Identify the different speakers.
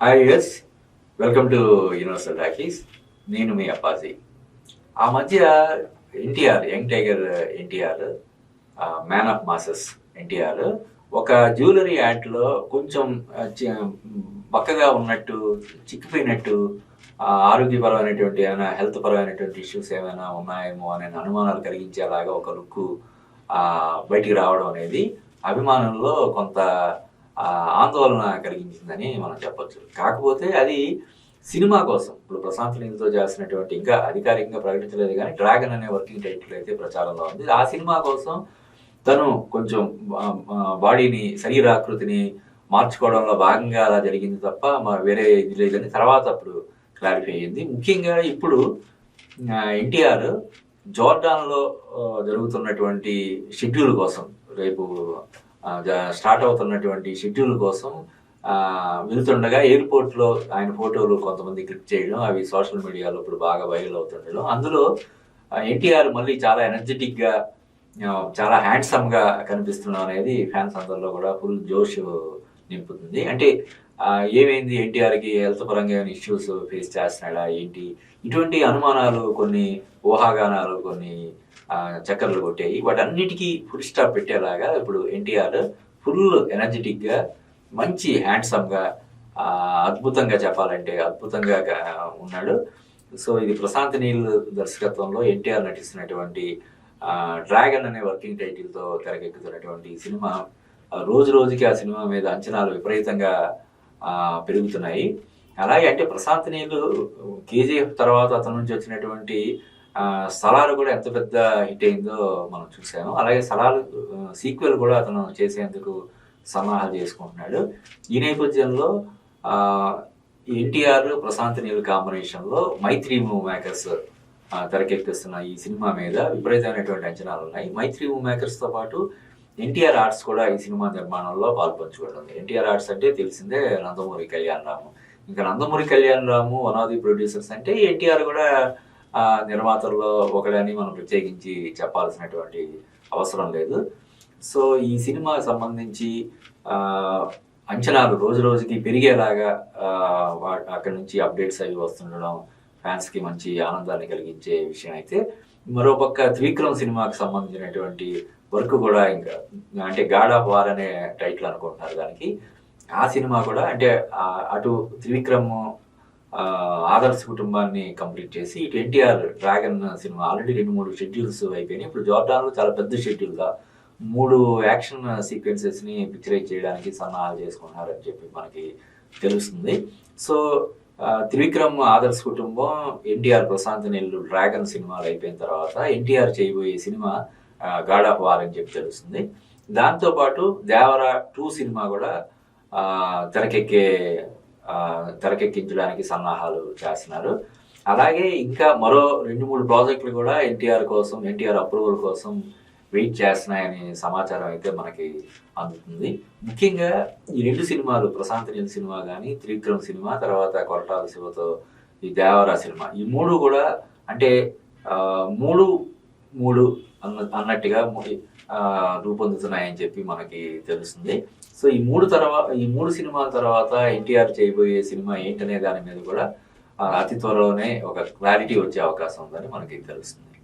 Speaker 1: Hi yes welcome to universal talkies నేను మీ అప్పాజీ. ఆ మధ్య NTR young tiger NTR man of masses NTR ఒక జ్యువెలరీ యాడ్లో కొంచెం బక్కగా ఉన్నట్టు చిక్కిపోయినట్టు ఆరోగ్యపరమైనటువంటి ఏమైనా హెల్త్ పరమైనటువంటి ఇష్యూస్ ఏమైనా ఉన్నాయేమో అనే అనుమానాలు కలిగించేలాగా ఒక లుక్ బయటికి రావడం అనేది అభిమానుల్లో కొంత ఆందోళన కలిగించిందని మనం చెప్పొచ్చు. కాకపోతే అది సినిమా కోసం. ఇప్పుడు ప్రశాంత్ నీల్తో చేసినటువంటి ఇంకా అధికారికంగా ప్రకటించలేదు కానీ డ్రాగన్ అనే వర్కింగ్ టైటిల్ అయితే ప్రచారంలో ఉంది. ఆ సినిమా కోసం తను కొంచెం బాడీని శరీరాకృతిని మార్చుకోవడంలో భాగంగా అలా జరిగింది తప్ప మా వేరే ఇది లేదని తర్వాత అప్పుడు క్లారిఫై అయ్యింది. ముఖ్యంగా ఇప్పుడు ఎన్టీఆర్ జోర్డాన్లో జరుగుతున్నటువంటి షెడ్యూల్ కోసం రేపు స్టార్ట్ అవుతున్నటువంటి షెడ్యూల్ కోసం వెళ్తుండగా ఎయిర్పోర్ట్లో ఆయన ఫోటోలు కొంతమంది క్లిక్ చేయడం అవి సోషల్ మీడియాలో ఇప్పుడు బాగా వైరల్ అవుతుండడం. అందులో ఎన్టీఆర్ మళ్ళీ చాలా ఎనర్జెటిక్గా చాలా హ్యాండ్సమ్గా కనిపిస్తున్నాం అనేది ఫ్యాన్స్ అందరిలో కూడా ఫుల్ జోష్ నింపుతుంది. అంటే ఏమైంది ఎన్టీఆర్కి హెల్త్ పరంగా ఏమైనా ఇష్యూస్ ఫేస్ చేస్తున్నాడా ఏంటి? ఇటువంటి అనుమానాలు కొన్ని ఊహాగానాలు కొన్ని చక్కర్లు కొట్టాయి. వాటన్నిటికీ ఫుల్ స్టాప్ పెట్టేలాగా ఇప్పుడు ఎన్టీఆర్ ఫుల్ ఎనర్జెటిక్గా మంచి హ్యాండ్సమ్గా అద్భుతంగా చెప్పాలంటే అద్భుతంగా ఉన్నాడు. సో ఇది ప్రశాంత్ నీల్ దర్శకత్వంలో ఎన్టీఆర్ నటిస్తున్నటువంటి డ్రాగన్ అనే వర్కింగ్ టైటిల్తో తెరకెక్కుతున్నటువంటి సినిమా. రోజు రోజుకి ఆ సినిమా మీద అంచనాలు విపరీతంగా పెరుగుతున్నాయి. అలాగే అంటే ప్రశాంత్ నీళ్ళు కేజీఎఫ్ తర్వాత అతని నుంచి వచ్చినటువంటి ఆ, కూడా ఎంత పెద్ద హిట్ అయిందో మనం చూసాము అలాగే సలారు సీక్వెల్ కూడా అతను చేసేందుకు సన్నాహాలు చేసుకుంటున్నాడు. ఈ నేపథ్యంలో ఎన్టీఆర్ ప్రశాంత్ నీల్ కాంబినేషన్లో మైత్రి మూవ్ మేకర్స్ తెరకెక్కిస్తున్న ఈ సినిమా మీద విపరీతమైనటువంటి అంచనాలు ఉన్నాయి. మైత్రి మూవ్ మేకర్స్తో పాటు ఎన్టీఆర్ ఆర్ట్స్ కూడా ఈ సినిమా నిర్మాణంలో పాల్పంచుకుంటుంది ఎన్టీఆర్ ఆర్ట్స్ అంటే తెలిసిందే నందమూరి కళ్యాణ్ రాము ఇంకా Nandamuri Kalyan Ram one of the producers అంటే ఎన్టీఆర్ కూడా నిర్మాతల్లో ఒకడని మనం ప్రత్యేకించి చెప్పాల్సినటువంటి అవసరం లేదు. సో ఈ సినిమాకి సంబంధించి అంచనాలు రోజు రోజుకి పెరిగేలాగా వా- అక్కడి నుంచి అప్డేట్స్ అవి వస్తుండడం ఫ్యాన్స్కి మంచి ఆనందాన్ని కలిగించే విషయం అయితే మరోపక్క త్రివిక్రమ్ సినిమాకి సంబంధించినటువంటి వర్క్ కూడా ఇంకా అంటే గాడ్ ఆఫ్ వార్ అనే టైటిల్ అనుకుంటున్నారు దానికి. ఆ సినిమా కూడా అంటే అటు త్రివిక్రమ్ ఆదర్శ కుటుంబాన్ని కంప్లీట్ చేసి ఇటు ఎన్టీఆర్ డ్రాగన్ సినిమా ఆల్రెడీ రెండు మూడు షెడ్యూల్స్ అయిపోయినాయి. ఇప్పుడు జోర్డాన్లో చాలా పెద్ద షెడ్యూల్గా మూడు యాక్షన్ సీక్వెన్సెస్ని పిక్చరైజ్ చేయడానికి సన్నాహాలు చేసుకుంటున్నారని చెప్పి మనకి తెలుస్తుంది. సో త్రివిక్రమ్ ఆదర్శ్ కుటుంబం ఎన్టీఆర్ ప్రశాంత్ నెల్లు డ్రాగన్ సినిమాలు అయిపోయిన తర్వాత ఎన్టీఆర్ చేయబోయే సినిమా గాడ్ ఆఫ్ వార్ అని చెప్పి తెలుస్తుంది. దాంతో పాటు దేవరా టూ సినిమా కూడా తెరకెక్కే తెరకెక్కించడానికి సన్నాహాలు చేస్తున్నారు. అలాగే ఇంకా మరో రెండు మూడు ప్రాజెక్టులు కూడా ఎన్టీఆర్ కోసం ఎన్టీఆర్ అప్రూవల్ కోసం వెయిట్ చేస్తున్నాయని సమాచారం అయితే మనకి అందుతుంది. ముఖ్యంగా ఈ రెండు సినిమాలు ప్రశాంత్ నీల్ సినిమా కానీ త్రివిక్రమ్ సినిమా తర్వాత కొరటాల శివతో ఈ దేవరా సినిమా ఈ మూడు కూడా అంటే మూడు మూడు అన్న అన్నట్టుగా రూపొందుతున్నాయని చెప్పి మనకి తెలుస్తుంది. సో ఈ మూడు తర్వాత ఈ మూడు సినిమాల తర్వాత ఎన్టీఆర్ చేయబోయే సినిమా ఏంటనే దాని మీద కూడా అతి త్వరలోనే ఒక క్లారిటీ వచ్చే అవకాశం ఉందని మనకి తెలుస్తుంది.